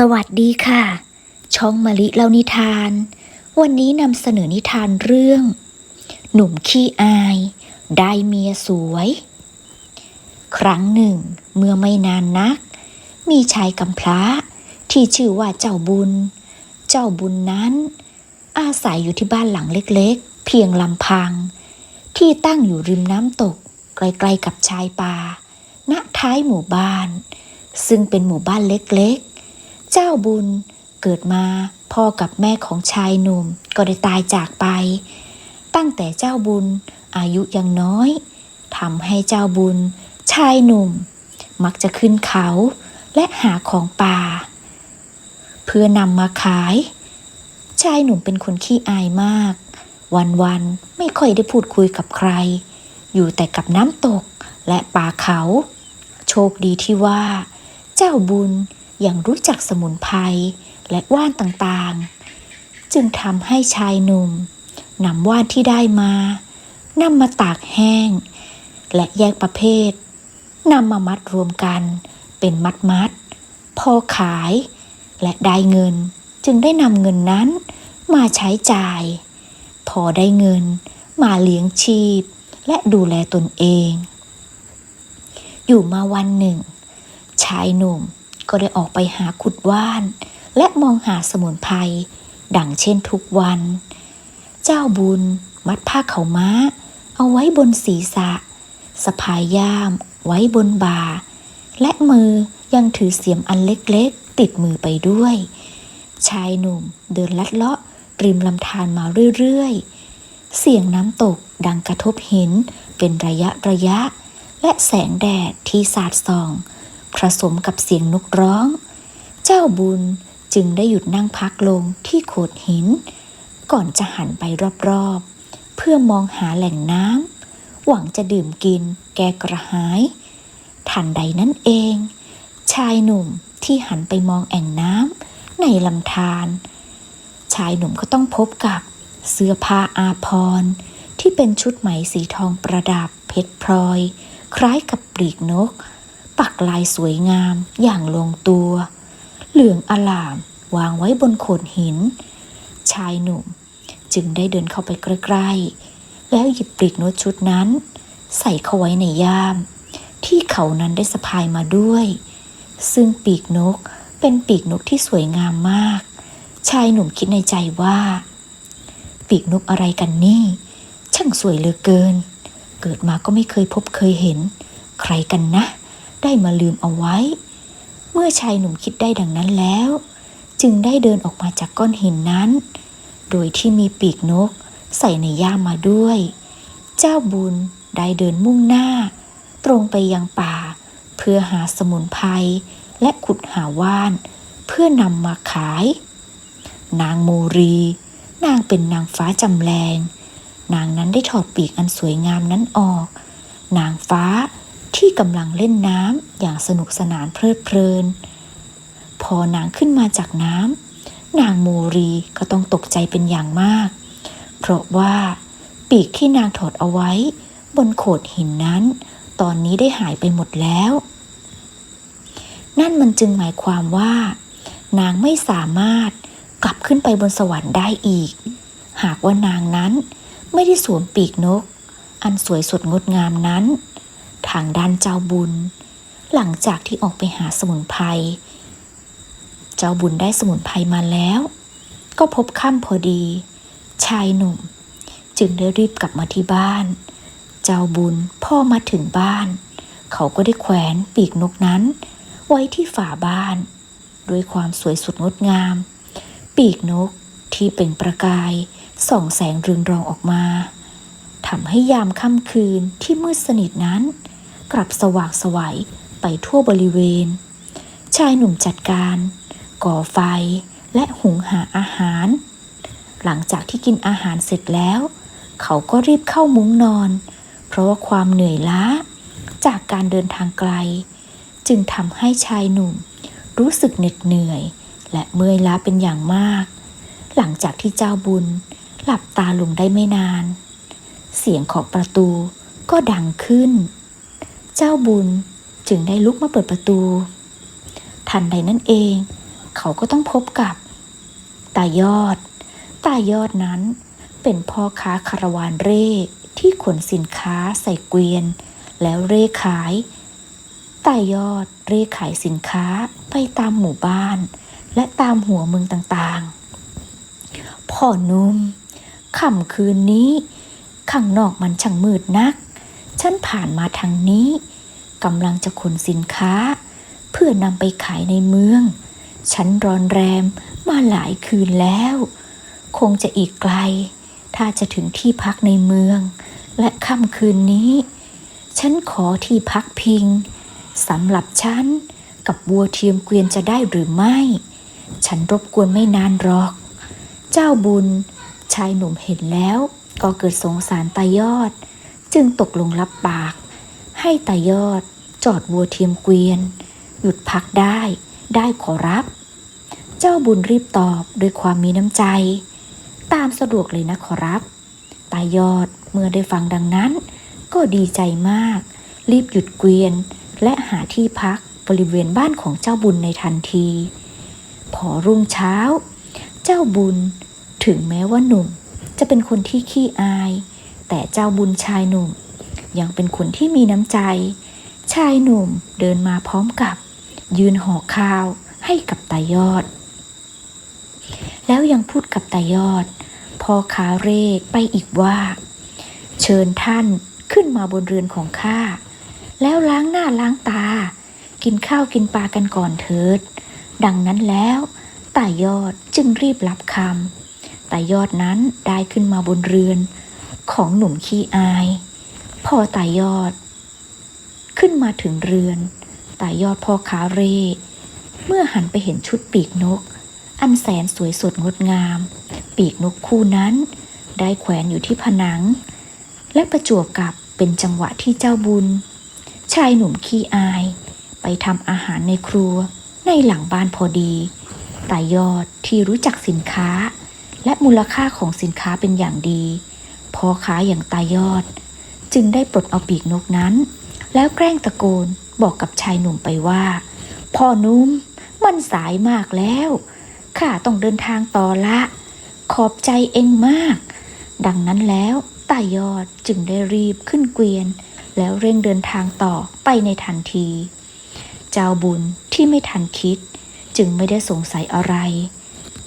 สวัสดีค่ะ ช่องมะลิเล่านิทาน วันนี้นำเสนอนิทานเรื่อง หนุ่มขี้อาย ได้เมียสวย ครั้งหนึ่ง เมื่อไม่นานนัก มีชายกำพร้าที่ชื่อว่าเจ้าบุญ เจ้าบุญนั้น อาศัยอยู่ที่บ้านหลังเล็กๆ เพียงลำพัง ที่ตั้งอยู่ริมน้ำตก ใกล้ๆกับชายป่าณท้ายหมู่บ้าน ซึ่งเป็นหมู่บ้านเล็กๆ เจ้าบุญ เกิดมาพ่อกับแม่ของชายหนุ่มก็ได้ตายจากไป ตั้งแต่เจ้าบุญอายุยังน้อยทำให้เจ้าบุญ ชายหนุ่ม มักจะขึ้นเขาและหาของป่า เพื่อนำมาขาย ชายหนุ่มเป็นคนขี้อายมาก วันๆไม่ค่อยได้พูดคุยกับใคร อยู่แต่กับน้ำตกและป่าเขา โชคดีที่ว่า เจ้าบุญ อยังรู้จักสมุนไพรและว่านต่างๆ จึงทำให้ชายหนุ่มนำว่านที่ได้มานำมาตากแห้ง และแยกประเภทนำมามัดรวมกันเป็นมัดมัดๆพอขายและได้เงินจึงได้นำเงินนั้นมาใช้จ่าย พอได้เงินมาเลี้ยงชีพ และดูแลตนเอง อยู่มาวันหนึ่ง ชายหนุ่ม ก็ได้ออกไปหาขุดว่าน และมองหาสมุนไพรดังเช่นทุกวัน เจ้าบุญ มัดผ้าเขาม้า เอาไว้บนศีรษะสะพายย่าม ไว้บนบ่า และมือยังถือเสียมอันเล็กๆ ติดมือไปด้วย ชายหนุ่มเดินลัดเลาะริมลำธารมาเรื่อยๆ เสียงน้ำตกดังกระทบหินเป็นระยะระยะ และแสงแดดที่สาดส่อง ผสมกับเสียงนกร้อง เจ้าบุญจึงได้หยุดนั่งพักลงที่โขดหิน ก่อนจะหันไปรอบๆ เพื่อมองหาแหล่งน้ำหวังจะดื่มกินแก้กระหาย ทันใดนั้นเอง ชายหนุ่มที่หันไปมองแอ่งน้ำในลำธารชายหนุ่มก็ต้องพบกับเสื้อผ้าอาภรที่เป็นชุดไหมสีทองประดับเพชรพลอย คล้ายกับปลีกนก ปักลายสวยงามอย่างลงตัว เหลืองอลามวางไว้บนโขดหิน ชายหนุ่มจึงได้เดินเข้าไปใกล้ๆ แล้วหยิบปลีกนกชุดนั้น ใส่เข้าไว้ในย่าม ที่เขานั้นได้สะพายมาด้วย ซึ่งปีกนกเป็นปีกนกที่สวยงามมาก ชายหนุ่มคิดในใจว่า ปีกนกอะไรกันนี่ ช่างสวยเหลือเกิน เกิดมาก็ไม่เคยพบเคยเห็น ใครกันนะ ได้มาลืมเอาไว้ เมื่อชายหนุ่มคิดได้ดังนั้นแล้ว จึงได้เดินออกมาจากก้อนหินนั้น โดยที่มีปีกนกใส่ในย่ามมาด้วย เจ้าบุญได้เดินมุ่งหน้า ตรงไปยังป่า เพื่อหาสมุนไพรและขุดหาว่าน เพื่อนำมาขาย นางโมรี นางเป็นนางฟ้าจำแรง นางนั้นได้ถอดปีกอันสวยงามนั้นออก นางฟ้า ที่กำลังเล่นน้ำอย่างสนุกสนานเพลิดเพลิน พอนางขึ้นมาจากน้ำนางโมรีก็ต้องตกใจเป็นอย่างมาก เพราะว่าปีกที่นางถอดเอาไว้ บนโขดหินนั้น ตอนนี้ได้หายไปหมดแล้ว นั่นมันจึงหมายความว่า นางไม่สามารถกลับขึ้นไปบนสวรรค์ได้อีก หากว่านางนั้นไม่ได้สวมปีกนก อันสวยสดงดงามนั้น ทางด้านเจ้าบุญ หลังจากที่ออกไปหาสมุนไพรเจ้าบุญได้สมุนไพรมาแล้ว ก็พบค่ำพอดี ชายหนุ่ม จึงได้รีบกลับมาที่บ้าน เจ้าบุญพ่อมาถึงบ้าน เขาก็ได้แขวนปีกนกนั้น ไว้ที่ฝาบ้าน ด้วยความสวยสุดงดงาม ปีกนกที่เปล่งประกายส่องแสงเรืองรองออกมาทำให้ยามค่ำคืนที่มืดสนิทนั้น กลับสว่างสวัยไปทั่วบริเวณ ชายหนุ่มจัดการ ก่อไฟและหุงหาอาหาร หลังจากที่กินอาหารเสร็จแล้ว เขาก็รีบเข้ามุ้งนอน เพราะว่าความเหนื่อยล้า จากการเดินทางไกล จึงทำให้ชายหนุ่ม รู้สึกเหน็ดเหนื่อย และเมื่อยล้าเป็นอย่างมาก หลังจากที่เจ้าบุญ หลับตาลงได้ไม่นาน เสียงเคาะประตูก็ดังขึ้น เจ้าบุญจึงได้ลุกมาเปิดประตู ทันใดนั้นเอง เขาก็ต้องพบกับ ตายอด ตายอดนั้น เป็นพ่อค้าคาราวานเร่ที่ขนสินค้าใส่เกวียน แล้วเร่ขาย ตายอดเร่ขายสินค้าไปตามหมู่บ้าน และตามหัวเมืองต่างๆ พ่อนุ่มค่ำคืนนี้ ข้างนอกมันช่างมืดนัก ฉันผ่านมาทางนี้กำลังจะขนสินค้า เพื่อนำไปขายในเมือง ฉันรอนแรมมาหลายคืนแล้ว คงจะอีกไกล ถ้าจะถึงที่พักในเมือง และค่ำคืนนี้ ฉันขอที่พักพิงสำหรับฉันกับบัวเทียมเกวียนจะได้หรือไม่ ฉันรบกวนไม่นานหรอก เจ้าบุญ ชายหนุ่มเห็นแล้ว ก็เกิดสงสารตายอด จึงตกลงรับปาก ให้ตายอด จอดวัวเทียมเกวียน หยุดพักได้ ได้ขอรับ เจ้าบุญรีบตอบด้วยความมีน้ำใจ ตามสะดวกเลยนะขอรับ ตายอดเมื่อได้ฟังดังนั้น ก็ดีใจมาก รีบหยุดเกวียน และหาที่พักบริเวณบ้านของเจ้าบุญในทันที พอรุ่งเช้า เจ้าบุญถึงแม้ว่าหนุ่มจะเป็นคนที่ขี้อาย แต่เจ้าบุญชายหนุ่ม ยังเป็นคนที่มีน้ำใจ ชายหนุ่มเดินมาพร้อมกับ ยืนห่อข้าวให้กับตายอด แล้วยังพูดกับตายอดพ่อคาเร่ไปอีกว่า เชิญท่านขึ้นมาบนเรือนของข้าแล้วล้างหน้าล้างตา กินข้าวกินปลากันก่อนเถิด ดังนั้นแล้วตายอดจึงรีบรับคำตายอดนั้นได้ขึ้นมาบนเรือน ของหนุ่มขี้อาย พ่อตายอด ขึ้นมาถึงเรือน ตายอดพ่อค้าเร่ เมื่อหันไปเห็นชุดปีกนก อันแสนสวยสดงดงาม ปีกนกคู่นั้น ได้แขวนอยู่ที่ผนัง และประจวบกับเป็นจังหวะที่เจ้าบุญ ชายหนุ่มขี้อาย ไปทำอาหารในครัวในหลังบ้านพอดี ตายอดที่รู้จักสินค้า และมูลค่าของสินค้าเป็นอย่างดี พ่อค้าอย่างตายอด จึงได้ปลดเอาปีกนกนั้น แล้วแกล้งตะโกนบอกกับชายหนุ่มไปว่า พ่อนุ่มมันสายมากแล้วข้าต้องเดินทางต่อละ ขอบใจเองมาก ดังนั้นแล้วตายอดจึงได้รีบขึ้นเกวียน แล้วเร่งเดินทางต่อไปในทันที เจ้าบุญที่ไม่ทันคิด จึงไม่ได้สงสัยอะไร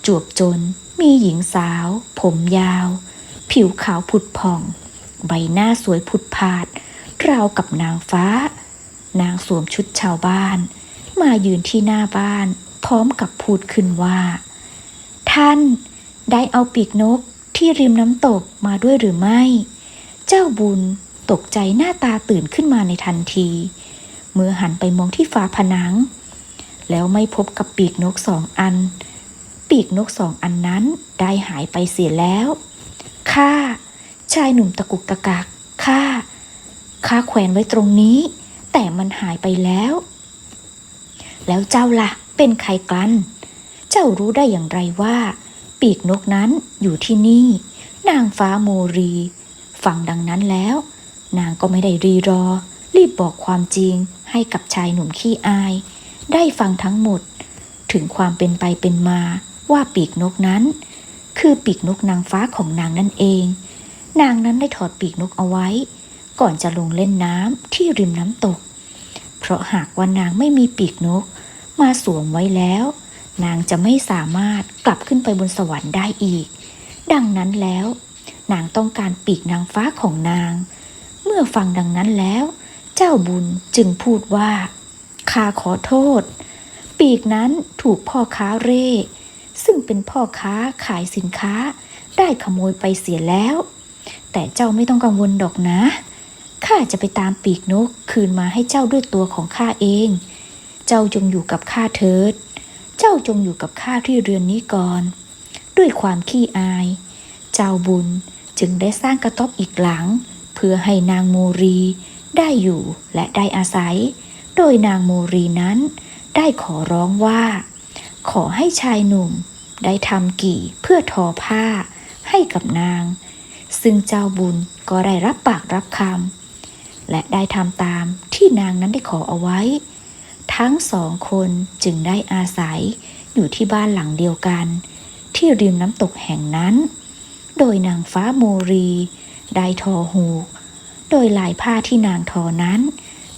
จวบจนมีหญิงสาว ผมยาว ผิวขาวผุดผ่อง ใบหน้าสวยผุดผาด ราวกับนางฟ้า นางสวมชุดชาวบ้าน มายืนที่หน้าบ้าน พร้อมกับพูดขึ้นว่า ท่าน ได้เอาปีกนกที่ริมน้ำตกมาด้วยหรือไม่ เจ้าบุญตกใจหน้าตาตื่นขึ้นมาในทันที เมื่อหันไปมองที่ฝาผนัง แล้วไม่พบกับปีกนกสองอัน ปีกนกสองอันนั้นได้หายไปเสียแล้ว ข้าชายหนุ่มตะกุกตะกักข้าข้าแขวนไว้ตรงนี้ แต่มันหายไปแล้ว แล้วเจ้าละ่ะ เป็นใครกัน เจ้ารู้ได้อย่างไรว่า ปีกนกนั้นอยู่ที่นี่ นางฟ้าโมรี ฟังดังนั้นแล้ว นางก็ไม่ได้รีรอ รีบบอกความจริงให้กับชายหนุ่มขี้อาย ได้ฟังทั้งหมด ถึงความเป็นไปเป็นมาว่าปีกนกนั้น คือปีกนกนางฟ้าของนางนั่นเอง นางนั้นได้ถอดปีกนกเอาไว้ ก่อนจะลงเล่นน้ำที่ริมน้ำตก เพราะหากว่านางไม่มีปีกนก มาสวมไว้แล้ว นางจะไม่สามารถกลับขึ้นไปบนสวรรค์ได้อีก ดังนั้นแล้ว นางต้องการปีกนางฟ้าของนาง เมื่อฟังดังนั้นแล้ว เจ้าบุญจึงพูดว่าข้าขอโทษ ปีกนั้นถูกพ่อค้าเร่ ซึ่งเป็นพ่อค้าขายสินค้า ได้ขโมยไปเสียแล้ว แต่เจ้าไม่ต้องกังวลดอกนะ ข้าจะไปตามปีกนกคืนมาให้เจ้าด้วยตัวของข้าเอง เจ้าจงอยู่กับข้าเถิด เจ้าจงอยู่กับข้าที่เรือนนี้ก่อน ด้วยความขี้อาย เจ้าบุญจึงได้สร้างกระต๊อบอีกหลัง เพื่อให้นางโมรีได้อยู่และได้อาศัย โดยนางโมรีนั้นได้ขอร้องว่า ขอให้ชายหนุ่ม ได้ทำกี่เพื่อทอผ้าให้กับนาง ซึ่งเจ้าบุญก็ได้รับปากรับคำและได้ทำตามที่นางนั้นได้ขอเอาไว้ ทั้งสองคนจึงได้อาศัยอยู่ที่บ้านหลังเดียวกัน ที่ริมน้ำตกแห่งนั้น โดยนางฟ้าโมรีได้ทอหูก โดยลายผ้าที่นางทอนั้น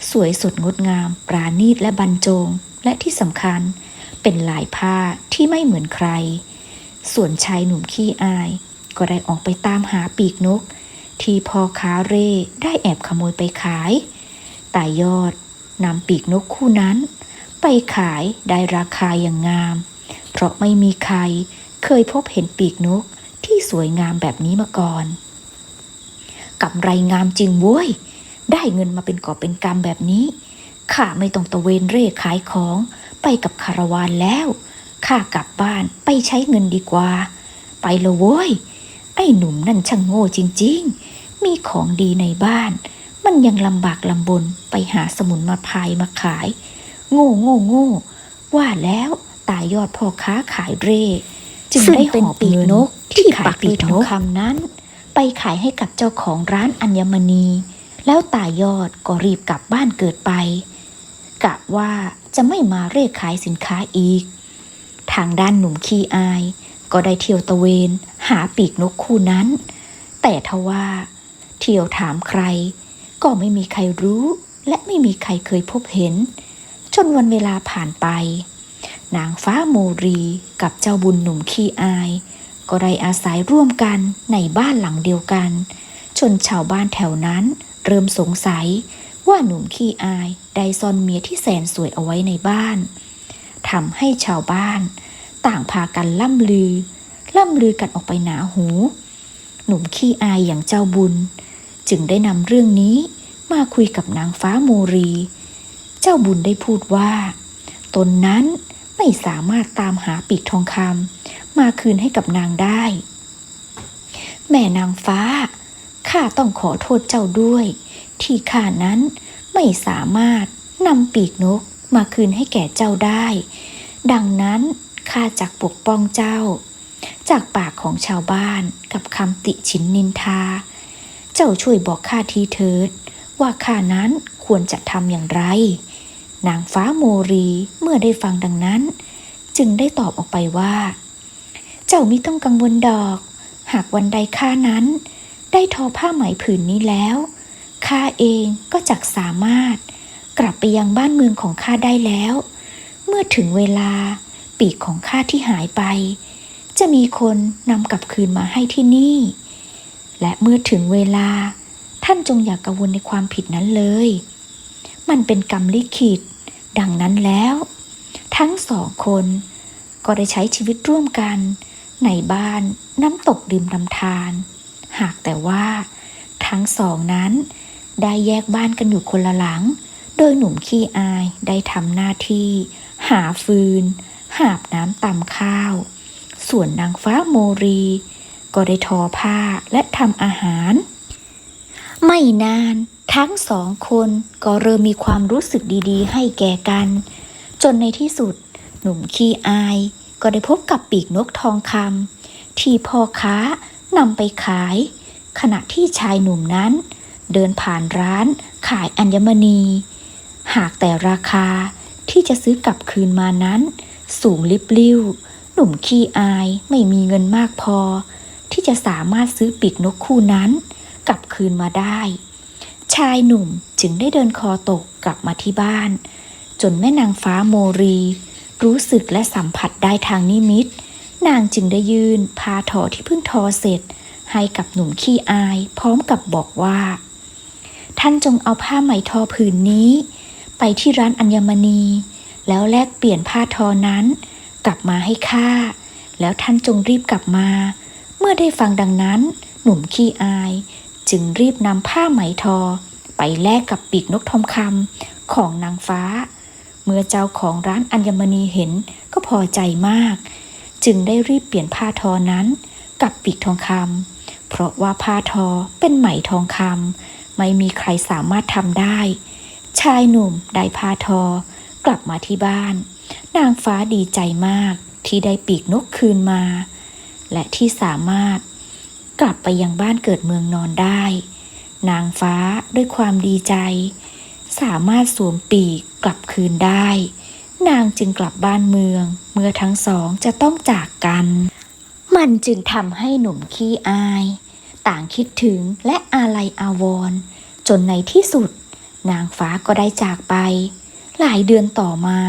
สวยสดงดงาม ปราณีตและบรรจงและที่สำคัญ เป็นลายผ้าที่ไม่เหมือนใคร ส่วนชายหนุ่มขี้อาย ก็ได้ออกไปตามหาปีกนก ที่พ่อค้าเร่ได้แอบขโมยไปขายตายอดนำปีกนกคู่นั้น ไปขายได้ราคาอย่างงาม เพราะไม่มีใครเคยพบเห็นปีกนกที่สวยงามแบบนี้มาก่อนกำไรงามจริงเว้ย ได้เงินมาเป็นกอบเป็นกำแบบนี้ ข้าไม่ต้องตะเวนเร่ขายของ ไปกับคาราวานแล้วข้ากลับบ้านไปใช้เงินดีกว่า ไปละโว้ย ไอ้หนุ่มนั่นช่างโง่จริง ๆ มีของดีในบ้าน มันยังลำบากลำบนไปหาสมุนมาพายมาขาย โง่โง่โง่ว่าแล้วตายอดพ่อค้าขายเร่จึงซึ่งได้หเป็นอบปีกเงินนกที่ที่ขายปักปีด้วยกทนองกคำนั้น ไปขายให้กับเจ้าของร้านอัญมณี แล้วตายอดก็รีบกลับบ้านเกิดไปกะว่า จะไม่มาเร่ขายสินค้าอีก ทางด้านหนุ่มขี้อาย ก็ได้เที่ยวตะเวน หาปีกนกคู่นั้น แต่ทว่า เที่ยวถามใคร ก็ไม่มีใครรู้ และไม่มีใครเคยพบเห็น จนวันเวลาผ่านไป นางฟ้าโมรีกับเจ้าบุญหนุ่มขี้อาย ก็ได้อาศัยร่วมกันในบ้านหลังเดียวกัน จนชาวบ้านแถวนั้นเริ่มสงสัย ว่าหนุ่มขี้อายได้ซ่อนเมียที่แสนสวยเอาไว้ในบ้านทำให้ชาวบ้าน ต่างพากันล่ำลือ ล่ำลือกันออกไปหนาหู หนุ่มขี้อายอย่างเจ้าบุญ จึงได้นำเรื่องนี้มาคุยกับนางฟ้าโมรี เจ้าบุญได้พูดว่า ตนนั้นไม่สามารถตามหาปีกทองคำมาคืนให้กับนางได้ แม่นางฟ้า ข้าต้องขอโทษเจ้าด้วย ที่ข้านั้นไม่สามารถนำปีกนกมาคืนให้แก่เจ้าได้ ดังนั้นข้าจักปกป้องเจ้า จากปากของชาวบ้านกับคำติฉินนินทา เจ้าช่วยบอกข้าทีเถิด ว่าข้านั้นควรจะทำอย่างไร นางฟ้าโมรีเมื่อได้ฟังดังนั้น จึงได้ตอบออกไปว่า เจ้ามิต้องกังวลดอก หากวันใดข้านั้น ได้ทอผ้าไหมผืนนี้แล้ว ข้าเองก็จักสามารถ กลับไปยังบ้านเมืองของข้าได้แล้ว เมื่อถึงเวลาปีกของข้าที่หายไป จะมีคนนำกลับคืนมาให้ที่นี่ และเมื่อถึงเวลาท่านจงอย่ากกังวลในความผิดนั้นเลย มันเป็นกรรมลิขิต ดังนั้นแล้ว ทั้งสองคนก็ได้ใช้ชีวิตร่วมกัน ในบ้านน้ำตกริมลำธาร หากแต่ว่า ทั้งสองนั้น ได้แยกบ้านกันอยู่คนละหลัง โดยหนุ่มขี้อายได้ทำหน้าที่ หาฟืน หาบน้ำตำข้าว ส่วนนางฟ้าโมรี ก็ได้ทอผ้าและทำอาหาร ไม่นานทั้งสองคนก็เริ่มมีความรู้สึกดีๆ ให้แก่กัน จนในที่สุด หนุ่มขี้อาย ก็ได้พบกับปีกนกทองคำที่พ่อค้า นำไปขาย ขณะที่ชายหนุ่มนั้น เดินผ่านร้านขายอัญมณี หากแต่ราคาที่จะซื้อกลับคืนมานั้น สูงลิบลิ่วหนุ่มขี้อายไม่มีเงินมากพอ ที่จะสามารถซื้อปีกนกคู่นั้น กลับคืนมาได้ ชายหนุ่มจึงได้เดินคอตกกลับมาที่บ้าน จนแม่นางฟ้าโมรี รู้สึกและสัมผัสได้ทางนิมิต นางจึงได้ยื่นพาทอที่เพิ่งทอเสร็จ ให้กับหนุ่มขี้อาย พร้อมกับบอกว่า ท่านจงเอาผ้าไหมทอผืนนี้ ไปที่ร้านอัญมณี แล้วแลกเปลี่ยนผ้าทอนั้น กลับมาให้ข้าแล้วท่านจงรีบกลับมา เมื่อได้ฟังดังนั้น หนุ่มขี้อาย จึงรีบนำผ้าไหมทอ ไปแลกกับปีกนกทองคำของนางฟ้า เมื่อเจ้าของร้านอัญมณีเห็นก็พอใจมาก จึงได้รีบเปลี่ยนผ้าทอนั้นกับปีกทองคำเพราะว่าผ้าทอเป็นไหมทองคำไม่มีใครสามารถทำได้ ชายหนุ่มได้ผ้าทอกลับมาที่บ้าน นางฟ้าดีใจมากที่ได้ปีกนกคืนมา และที่สามารถกลับไปยังบ้านเกิดเมืองนอนได้ นางฟ้าด้วยความดีใจ สามารถสวมปีกกลับคืนได้ นางจึงกลับบ้านเมือง เมื่อทั้งสองจะต้องจากกัน มันจึงทำให้หนุ่มขี้อาย ต่างคิดถึงและอาลัยอาวรณ์จนในที่สุด นางฟ้าก็ได้จากไป หลายเดือนต่อมา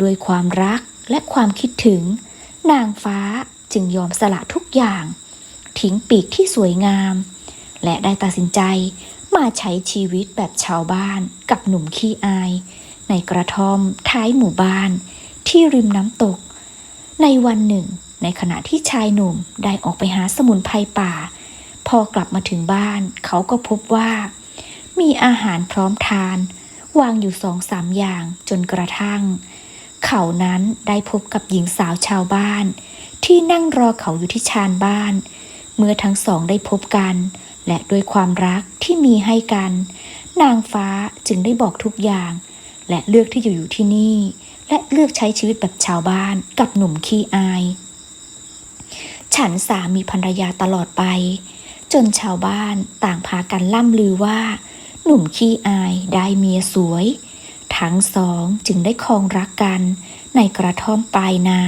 ด้วยความรักและความคิดถึง นางฟ้าจึงยอมสละทุกอย่าง ทิ้งปีกที่สวยงาม และได้ตัดสินใจมาใช้ชีวิตแบบชาวบ้านกับหนุ่มขี้อาย ในกระท่อมท้ายหมู่บ้าน ที่ริมน้ำตก ในวันหนึ่ง ในขณะที่ชายหนุ่มได้ออกไปหาสมุนไพรป่า พอกลับมาถึงบ้าน เขาก็พบว่า มีอาหารพร้อมทาน วางอยู่สองสามอย่างจนกระทั่ง เขานั้นได้พบกับหญิงสาวชาวบ้าน ที่นั่งรอเขาอยู่ที่ชานบ้าน เมื่อทั้งสองได้พบกัน และด้วยความรักที่มีให้กัน นางฟ้าจึงได้บอกทุกอย่าง และเลือกที่จะอยู่ที่นี่ และเลือกใช้ชีวิตแบบชาวบ้านกับหนุ่มขี้อาย ฉันสามีภรรยาตลอดไป จนชาวบ้านต่างพากันล่ำลือว่า หนุ่มขี้อายได้เมียสวย ทั้งสองจึงได้คองรักกัน ในกระท่อมปลายนา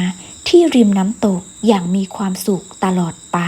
ที่ริมน้ำตกอย่างมีความสุขตลอดไป